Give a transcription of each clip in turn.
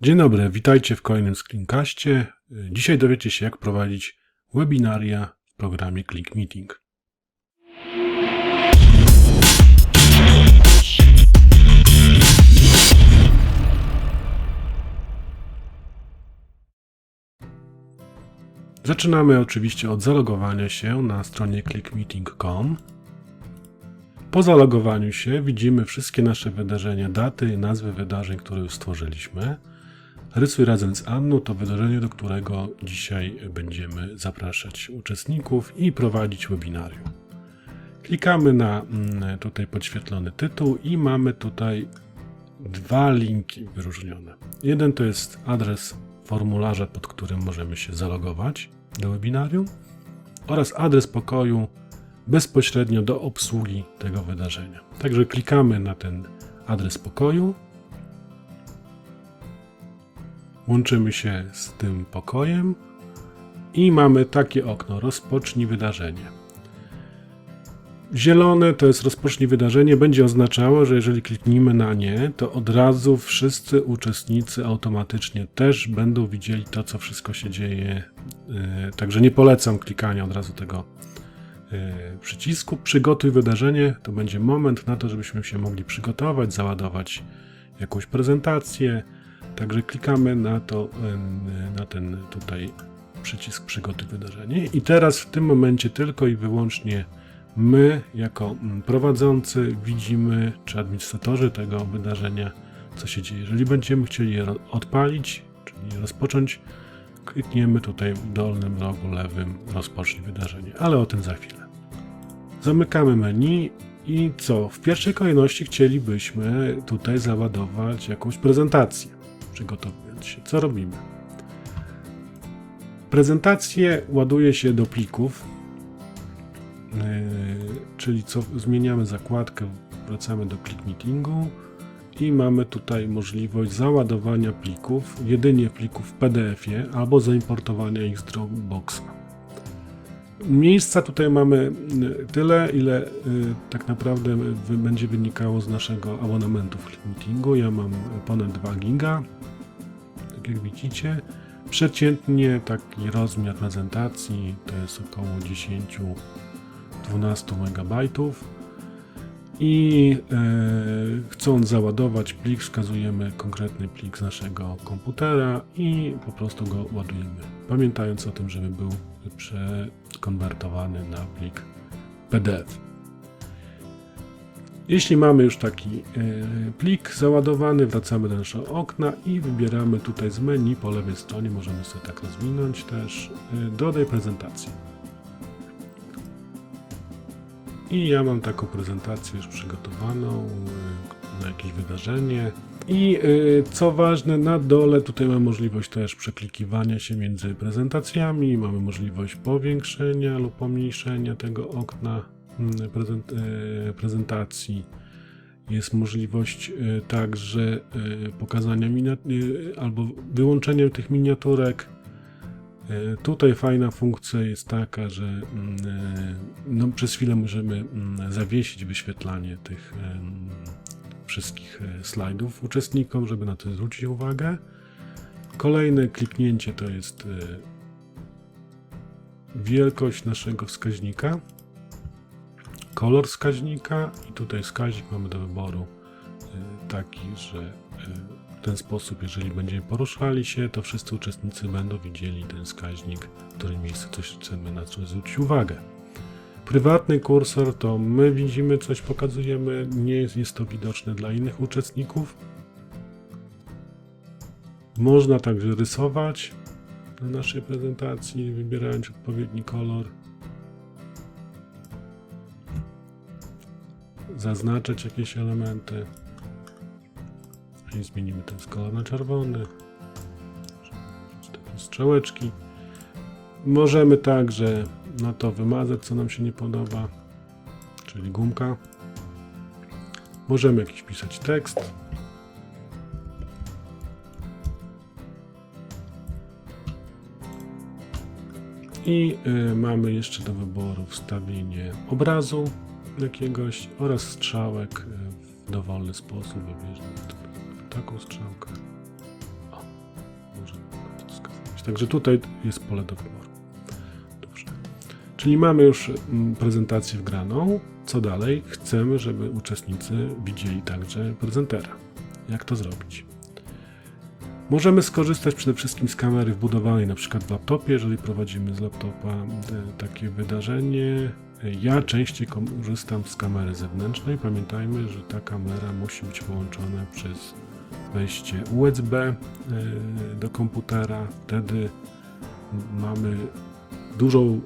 Dzień dobry, witajcie w kolejnym screencaście. Dzisiaj dowiecie się, jak prowadzić webinaria w programie Click Meeting. Zaczynamy oczywiście od zalogowania się na stronie clickmeeting.com. Po zalogowaniu się widzimy wszystkie nasze wydarzenia, daty i nazwy wydarzeń, które już stworzyliśmy. Rysuj razem z Anną to wydarzenie, do którego dzisiaj będziemy zapraszać uczestników i prowadzić webinarium. Klikamy na mm, tutaj podświetlony tytuł i mamy tutaj dwa linki wyróżnione. Jeden to jest adres formularza, pod którym możemy się zalogować do webinarium oraz adres pokoju bezpośrednio do obsługi tego wydarzenia. Także klikamy na ten adres pokoju. Łączymy się z tym pokojem i mamy takie okno: rozpocznij wydarzenie. Zielone to jest rozpocznij wydarzenie, będzie oznaczało, że jeżeli klikniemy na nie, to od razu wszyscy uczestnicy automatycznie też będą widzieli to, co wszystko się dzieje. Yy, Także nie polecam klikania od razu tego yy, przycisku. Przygotuj wydarzenie to będzie moment na to, żebyśmy się mogli przygotować, załadować jakąś prezentację. Także klikamy na to, na ten tutaj przycisk przygotuj wydarzenie. I teraz w tym momencie tylko i wyłącznie my, jako mm, prowadzący, widzimy, czy administratorzy tego wydarzenia, co się dzieje. Jeżeli będziemy chcieli je odpalić, czyli rozpocząć, klikniemy tutaj w dolnym rogu lewym rozpocznij wydarzenie, ale o tym za chwilę. Zamykamy menu i co? W pierwszej kolejności chcielibyśmy tutaj załadować jakąś prezentację, przygotowując się. Co robimy? Prezentację ładuje się do plików, Yy, czyli co zmieniamy zakładkę, wracamy do Click Meetingu i mamy tutaj możliwość załadowania plików, jedynie plików w PDF-ie albo zaimportowania ich z Dropboxa. Miejsca tutaj mamy yy, tyle, ile yy, tak naprawdę będzie wynikało z naszego abonamentu w Meetingu. Ja mam ponad 2 giga, tak jak widzicie. Przeciętnie taki rozmiar prezentacji to jest około 10 12 MB i e, chcąc załadować plik, wskazujemy konkretny plik z naszego komputera i po prostu go ładujemy. Pamiętając o tym, żeby był przekonwertowany na plik PDF. Jeśli mamy już taki e, plik załadowany, wracamy do naszego okna i wybieramy tutaj z menu po lewej stronie, możemy sobie tak rozwinąć też, e, dodaj prezentację. I ja mam taką prezentację już przygotowaną y, na jakieś wydarzenie. I y, co ważne, na dole tutaj mamy możliwość też przeklikiwania się między prezentacjami, mamy możliwość powiększenia lub pomniejszenia tego okna mm, y, prezentacji. Jest możliwość także pokazania albo wyłączenia tych miniaturek. E, Tutaj fajna funkcja jest taka, że mm, e, no, przez chwilę możemy mm, zawiesić wyświetlanie tych wszystkich e, slajdów uczestnikom, żeby na to zwrócić uwagę. Kolejne kliknięcie to jest wielkość naszego wskaźnika, kolor wskaźnika i tutaj wskaźnik mamy do wyboru taki, że ten sposób, jeżeli będziemy poruszali się, to wszyscy uczestnicy będą widzieli ten wskaźnik, w którym miejscu coś chcemy na coś zwrócić uwagę. Prywatny kursor to my widzimy coś, pokazujemy, nie jest, jest to widoczne dla innych uczestników. Można także rysować na naszej prezentacji, wybierając odpowiedni kolor. Zaznaczać jakieś elementy. Zmienimy ten kolor na czerwony. Takie strzałeczki. Możemy także na to wymazać, co nam się nie podoba, czyli gumka. Możemy jakiś pisać tekst. I y, mamy jeszcze do wyboru wstawienie obrazu jakiegoś oraz strzałek y, w dowolny sposób. Taką strzałkę. O. Także tutaj jest pole do wyboru. Dobrze. Czyli mamy już mm, prezentację wgraną. Co dalej? Chcemy, żeby uczestnicy widzieli także prezentera. Jak to zrobić? Możemy skorzystać przede wszystkim z kamery wbudowanej na przykład w laptopie, jeżeli prowadzimy z laptopa e, takie wydarzenie. Ja częściej korzystam z kamery zewnętrznej. Pamiętajmy, że ta kamera musi być połączona przez wejście USB e, do komputera. Wtedy mamy dużą,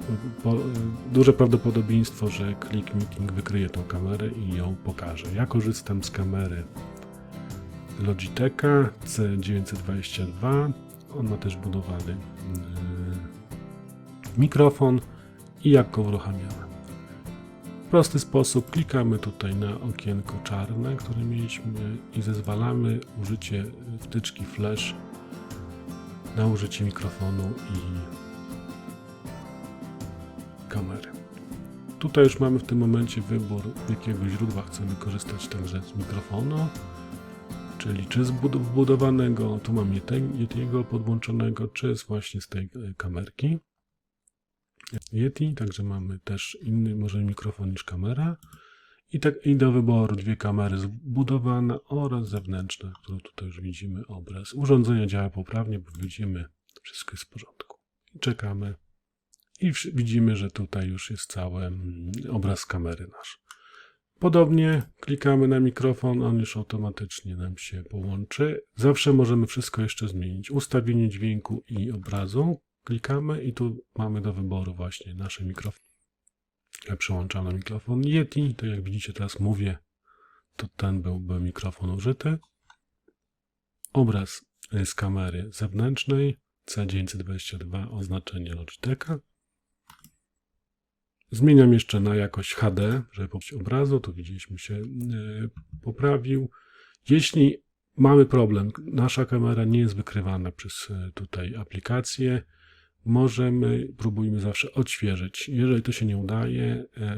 duże prawdopodobieństwo, że Click Meeting wykryje tą kamerę i ją pokaże. Ja korzystam z kamery Logitecha C922. On ma też budowany yy, mikrofon i jak go uruchamiamy. Prosty sposób klikamy tutaj na okienko czarne, które mieliśmy i zezwalamy użycie wtyczki flash na użycie mikrofonu i kamery. Tutaj już mamy w tym momencie wybór, jakiego źródła chcemy korzystać także z mikrofonu, czyli czy z bud- wbudowanego, tu mam Yeti- Yetiego podłączonego, czy z właśnie z tej e, kamerki. Yeti, także mamy też inny może mikrofon niż kamera. I, tak, I do wyboru dwie kamery zbudowane oraz zewnętrzne, które tutaj już widzimy obraz. Urządzenie działa poprawnie, bo widzimy, wszystko jest w porządku. Czekamy. I widzimy, że tutaj już jest cały mm, obraz kamery nasz. Podobnie klikamy na mikrofon, on już automatycznie nam się połączy. Zawsze możemy wszystko jeszcze zmienić. Ustawienie dźwięku i obrazu. Klikamy i tu mamy do wyboru właśnie nasze mikrofony. Ja przełączam na mikrofon Yeti, to jak widzicie teraz mówię, to ten byłby mikrofon użyty. Obraz z kamery zewnętrznej C922 oznaczenie Logitecha. Zmieniam jeszcze na jakość HD, żeby poprawić obrazu, to widzieliśmy się e, poprawił. Jeśli mamy problem, nasza kamera nie jest wykrywana przez e, tutaj aplikację, możemy, próbujmy zawsze odświeżyć. Jeżeli to się nie udaje, e,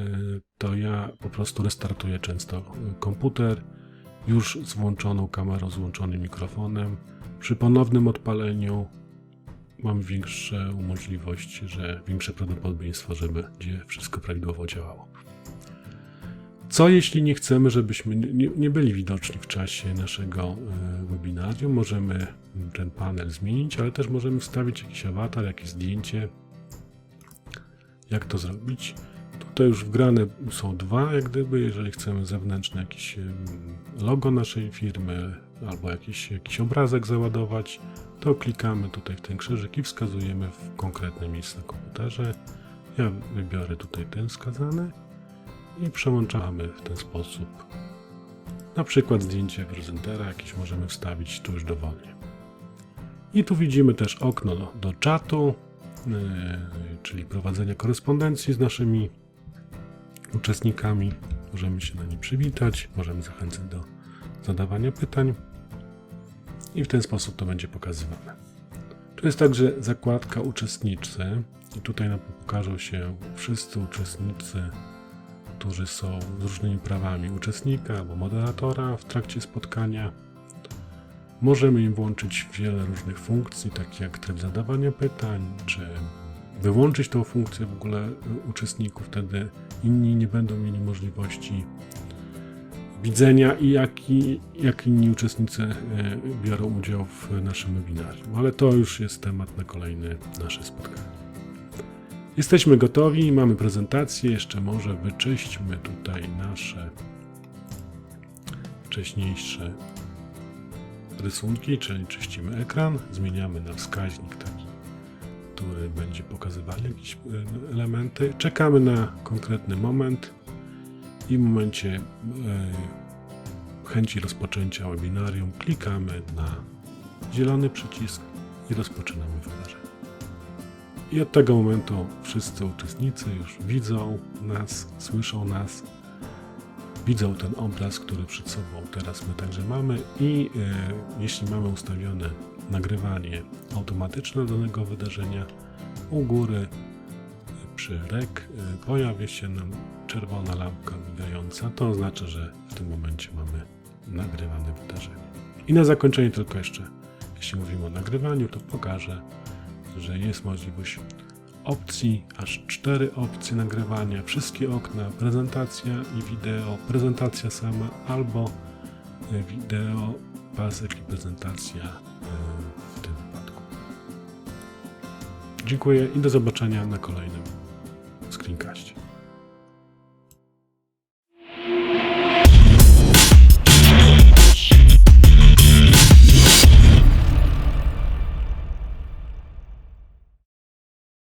to ja po prostu restartuję często komputer już z włączoną kamerą, z włączonym mikrofonem. Przy ponownym odpaleniu mam większe możliwości, że większe prawdopodobieństwo, że będzie wszystko prawidłowo działało. Co jeśli nie chcemy, żebyśmy nie, nie byli widoczni w czasie naszego e, webinarium? Możemy ten panel zmienić, ale też możemy wstawić jakiś awatar, jakieś zdjęcie. Jak to zrobić? Tutaj już wgrane są dwa, jak gdyby, jeżeli chcemy zewnętrzne jakieś logo naszej firmy albo jakiś, jakiś obrazek załadować, to klikamy tutaj w ten krzyżyk i wskazujemy w konkretne miejsce na komputerze. Ja wybiorę tutaj ten wskazany i przełączamy w ten sposób. Na przykład zdjęcie prezentera jakieś możemy wstawić tu już dowolnie. I tu widzimy też okno do, czatu, yy, czyli prowadzenia korespondencji z naszymi uczestnikami. Możemy się na nim przywitać, możemy zachęcać do zadawania pytań i w ten sposób to będzie pokazywane. Tu jest także zakładka uczestnicy i tutaj nam pokażą się wszyscy uczestnicy, którzy są z różnymi prawami uczestnika albo moderatora w trakcie spotkania. Możemy im włączyć wiele różnych funkcji, takie jak tryb zadawania pytań, czy wyłączyć tą funkcję w ogóle uczestników, wtedy inni nie będą mieli możliwości widzenia i jak, i, jak inni uczestnicy e, biorą udział w naszym webinarium. Ale to już jest temat na kolejne nasze spotkanie. Jesteśmy gotowi, mamy prezentację. Jeszcze może wyczyśćmy tutaj nasze wcześniejsze rysunki, czyli czyścimy ekran, zmieniamy na wskaźnik taki, który będzie pokazywał jakieś e, elementy. Czekamy na konkretny moment i w momencie e, chęci rozpoczęcia webinarium klikamy na zielony przycisk i rozpoczynamy wydarzenie. I od tego momentu wszyscy uczestnicy już widzą nas, słyszą nas, widzą ten obraz, który przed sobą teraz my także mamy i e, jeśli mamy ustawione nagrywanie automatyczne danego wydarzenia, u góry przy REK y, pojawia się nam czerwona lampka migająca. To oznacza, że w tym momencie mamy nagrywane wydarzenie. I na zakończenie tylko jeszcze, jeśli mówimy o nagrywaniu, to pokażę że jest możliwość opcji, aż cztery opcje nagrywania, wszystkie okna, prezentacja i wideo, prezentacja sama albo e, wideo, pasek i prezentacja e, w tym wypadku. Dziękuję i do zobaczenia na kolejnym